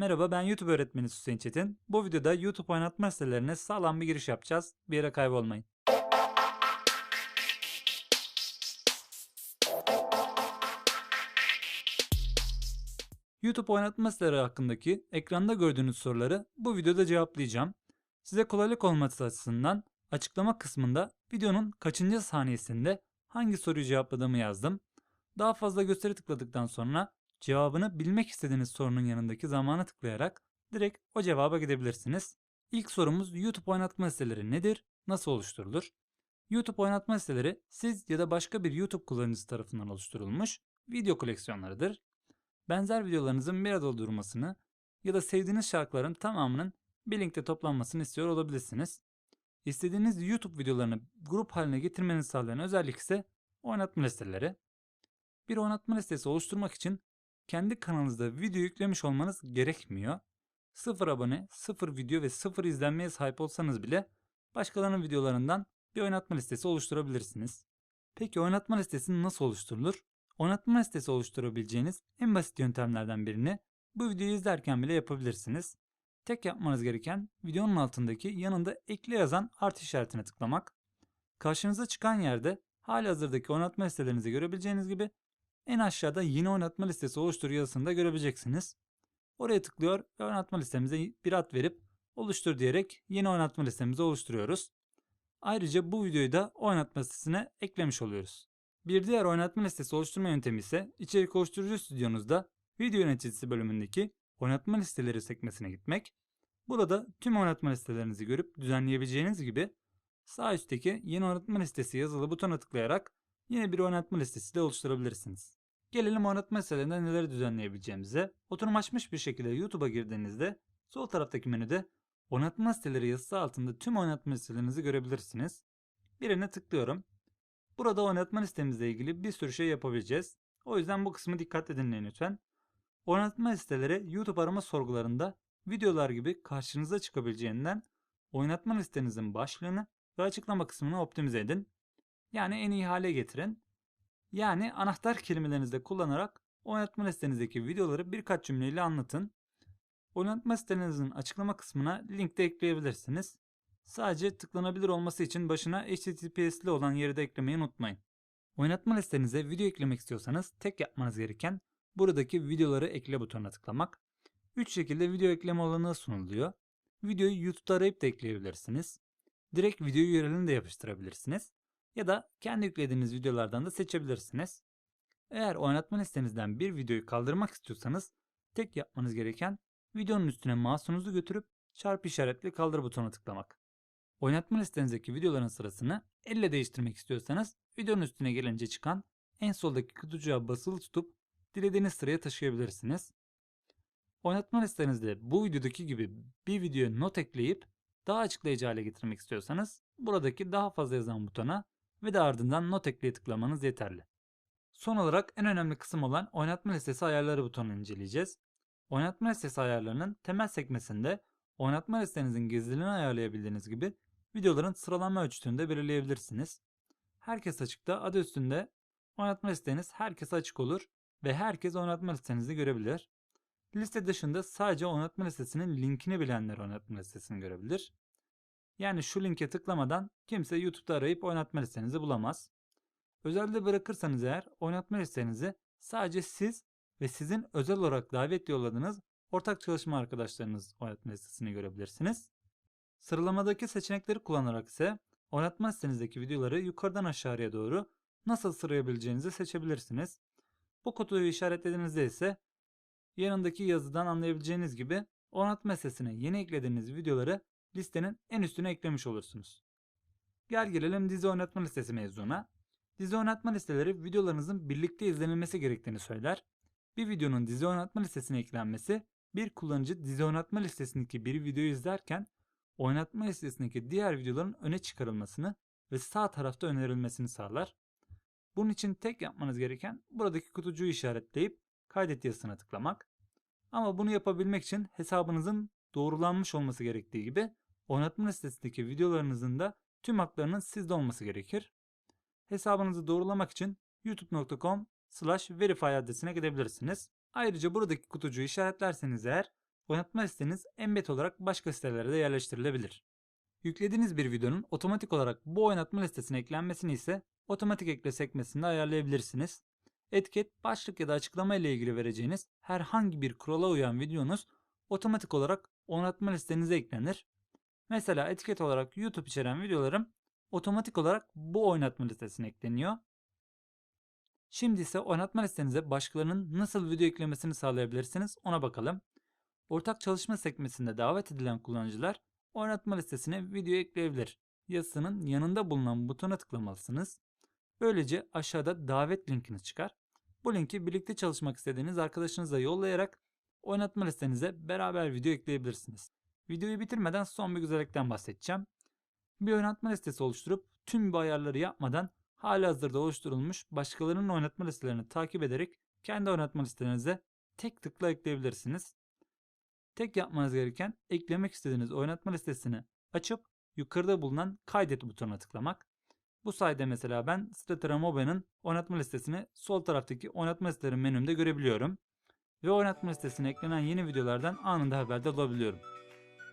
Merhaba ben YouTube öğretmeni Hüseyin Çetin. Bu videoda YouTube oynatma sitelerine sağlam bir giriş yapacağız. Bir yere kaybolmayın. YouTube oynatma siteleri hakkındaki ekranda gördüğünüz soruları bu videoda cevaplayacağım. Size kolaylık olması açısından açıklama kısmında videonun kaçıncı saniyesinde hangi soruyu cevapladığımı yazdım. Daha fazla gösteri tıkladıktan sonra cevabını bilmek istediğiniz sorunun yanındaki zamana tıklayarak direkt o cevaba gidebilirsiniz. İlk sorumuz YouTube oynatma siteleri nedir? Nasıl oluşturulur? YouTube oynatma siteleri siz ya da başka bir YouTube kullanıcısı tarafından oluşturulmuş video koleksiyonlarıdır. Benzer videolarınızın bir arada durmasını ya da sevdiğiniz şarkıların tamamının bir linkte toplanmasını istiyor olabilirsiniz. İstediğiniz YouTube videolarını grup haline getirmenizi sağlayan özellik ise oynatma listeleri. Bir oynatma listesi oluşturmak için kendi kanalınızda video yüklemiş olmanız gerekmiyor. Sıfır abone, sıfır video ve sıfır izlenmeye sahip olsanız bile başkalarının videolarından bir oynatma listesi oluşturabilirsiniz. Peki oynatma listesi nasıl oluşturulur? Oynatma listesi oluşturabileceğiniz en basit yöntemlerden birini bu videoyu izlerken bile yapabilirsiniz. Tek yapmanız gereken videonun altındaki yanında ekle yazan artı işaretine tıklamak. Karşınıza çıkan yerde hali hazırdaki oynatma listelerinizi görebileceğiniz gibi en aşağıda yeni oynatma listesi oluştur yazısını da görebileceksiniz. Oraya tıklıyor ve oynatma listemize bir ad verip oluştur diyerek yeni oynatma listemizi oluşturuyoruz. Ayrıca bu videoyu da oynatma listesine eklemiş oluyoruz. Bir diğer oynatma listesi oluşturma yöntemi ise içerik oluşturucu stüdyonuzda video yöneticisi bölümündeki oynatma listeleri sekmesine gitmek. Burada tüm oynatma listelerinizi görüp düzenleyebileceğiniz gibi sağ üstteki yeni oynatma listesi yazılı butona tıklayarak yeni bir oynatma listesi de oluşturabilirsiniz. Gelelim oynatma listelerinde neleri düzenleyebileceğimize. Oturum açmış bir şekilde YouTube'a girdiğinizde sol taraftaki menüde oynatma listeleri yazısı altında tüm oynatma listelerinizi görebilirsiniz. Birine tıklıyorum. Burada oynatma listemizle ilgili bir sürü şey yapabileceğiz. O yüzden bu kısmı dikkatle dinleyin lütfen. Oynatma listeleri YouTube arama sorgularında videolar gibi karşınıza çıkabileceğinden oynatma listenizin başlığını ve açıklama kısmını optimize edin. Yani en iyi hale getirin. Yani anahtar kelimelerinizde kullanarak oynatma listenizdeki videoları birkaç cümleyle anlatın. Oynatma sitenizin açıklama kısmına link de ekleyebilirsiniz. Sadece tıklanabilir olması için başına HTTPS'li olan yeri de eklemeyi unutmayın. Oynatma listenize video eklemek istiyorsanız tek yapmanız gereken buradaki videoları ekle butonuna tıklamak. 3 şekilde video ekleme olanağı sunuluyor. Videoyu YouTube'da arayıp da ekleyebilirsiniz. Direkt video URL'ini de yapıştırabilirsiniz. Ya da kendi yüklediğiniz videolardan da seçebilirsiniz. Eğer oynatma listenizden bir videoyu kaldırmak istiyorsanız tek yapmanız gereken videonun üstüne mouse'unuzu götürüp çarpı işaretli kaldır butonuna tıklamak. Oynatma listenizdeki videoların sırasını elle değiştirmek istiyorsanız videonun üstüne gelince çıkan en soldaki kutucuğa basılı tutup dilediğiniz sıraya taşıyabilirsiniz. Oynatma listenizde bu videodaki gibi bir videoya not ekleyip daha açıklayıcı hale getirmek istiyorsanız buradaki daha fazla yazan butona ve de ardından not ekleye tıklamanız yeterli. Son olarak en önemli kısım olan oynatma listesi ayarları butonunu inceleyeceğiz. Oynatma listesi ayarlarının temel sekmesinde oynatma listenizin gizliliğini ayarlayabildiğiniz gibi videoların sıralama ölçütünü de belirleyebilirsiniz. Herkes açıkta adı üstünde oynatma listeniz herkes açık olur ve herkes oynatma listenizi görebilir. Liste dışında sadece oynatma listesinin linkini bilenler oynatma listesini görebilir. Yani şu linke tıklamadan kimse YouTube'da arayıp oynatma listenizi bulamaz. Özelde bırakırsanız eğer oynatma listenizi sadece siz ve sizin özel olarak davet yolladığınız ortak çalışma arkadaşlarınız oynatma listesini görebilirsiniz. Sıralamadaki seçenekleri kullanarak ise oynatma listenizdeki videoları yukarıdan aşağıya doğru nasıl sırayabileceğinizi seçebilirsiniz. Bu kutuyu işaretlediğinizde ise yanındaki yazıdan anlayabileceğiniz gibi oynatma listesine yeni eklediğiniz videoları listenin en üstüne eklemiş olursunuz. Gel gelelim dizi oynatma listesi mevzuna. Dizi oynatma listeleri videolarınızın birlikte izlenilmesi gerektiğini söyler. Bir videonun dizi oynatma listesine eklenmesi bir kullanıcı dizi oynatma listesindeki bir videoyu izlerken oynatma listesindeki diğer videoların öne çıkarılmasını ve sağ tarafta önerilmesini sağlar. Bunun için tek yapmanız gereken buradaki kutucuğu işaretleyip kaydet yazısına tıklamak. Ama bunu yapabilmek için hesabınızın doğrulanmış olması gerektiği gibi oynatma listesindeki videolarınızın da tüm haklarının sizde olması gerekir. Hesabınızı doğrulamak için youtube.com slash verify adresine gidebilirsiniz. Ayrıca buradaki kutucuğu işaretlerseniz eğer oynatma listeniz embed olarak başka sitelere de yerleştirilebilir. Yüklediğiniz bir videonun otomatik olarak bu oynatma listesine eklenmesini ise otomatik ekle sekmesinde ayarlayabilirsiniz. Etiket, başlık ya da açıklama ile ilgili vereceğiniz herhangi bir kurala uyan videonuz otomatik olarak oynatma listenize eklenir. Mesela etiket olarak YouTube içeren videolarım otomatik olarak bu oynatma listesine ekleniyor. Şimdi ise oynatma listenize başkalarının nasıl video eklemesini sağlayabilirsiniz ona bakalım. Ortak çalışma sekmesinde davet edilen kullanıcılar oynatma listesine video ekleyebilir. Yazısının yanında bulunan butona tıklamalısınız. Böylece aşağıda davet linkiniz çıkar. Bu linki birlikte çalışmak istediğiniz arkadaşınıza yollayarak oynatma listenize beraber video ekleyebilirsiniz. Videoyu bitirmeden son bir güzellikten bahsedeceğim. Bir oynatma listesi oluşturup tüm bu ayarları yapmadan halihazırda oluşturulmuş başkalarının oynatma listelerini takip ederek kendi oynatma listenize tek tıkla ekleyebilirsiniz. Tek yapmanız gereken eklemek istediğiniz oynatma listesini açıp yukarıda bulunan kaydet butonuna tıklamak. Bu sayede mesela ben Stratera Mobile'ın oynatma listesini sol taraftaki oynatma listeleri menümde görebiliyorum. Ve oynatma listesine eklenen yeni videolardan anında haberdar olabiliyorum.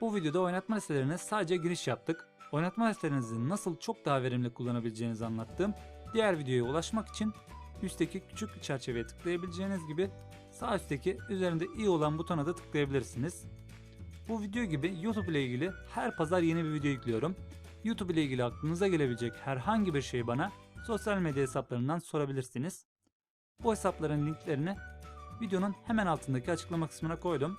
Bu videoda oynatma listelerine sadece giriş yaptık. Oynatma listelerinizi nasıl çok daha verimli kullanabileceğinizi anlattığım diğer videoya ulaşmak için üstteki küçük çerçeveye tıklayabileceğiniz gibi sağ üstteki üzerinde i olan butona da tıklayabilirsiniz. Bu video gibi YouTube ile ilgili her pazar yeni bir video yüklüyorum. YouTube ile ilgili aklınıza gelebilecek herhangi bir şeyi bana sosyal medya hesaplarından sorabilirsiniz. Bu hesapların linklerini videonun hemen altındaki açıklama kısmına koydum.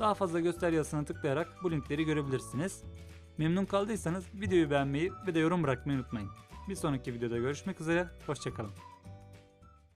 Daha fazla göster yazısına tıklayarak bu linkleri görebilirsiniz. Memnun kaldıysanız videoyu beğenmeyi ve de yorum bırakmayı unutmayın. Bir sonraki videoda görüşmek üzere, hoşçakalın.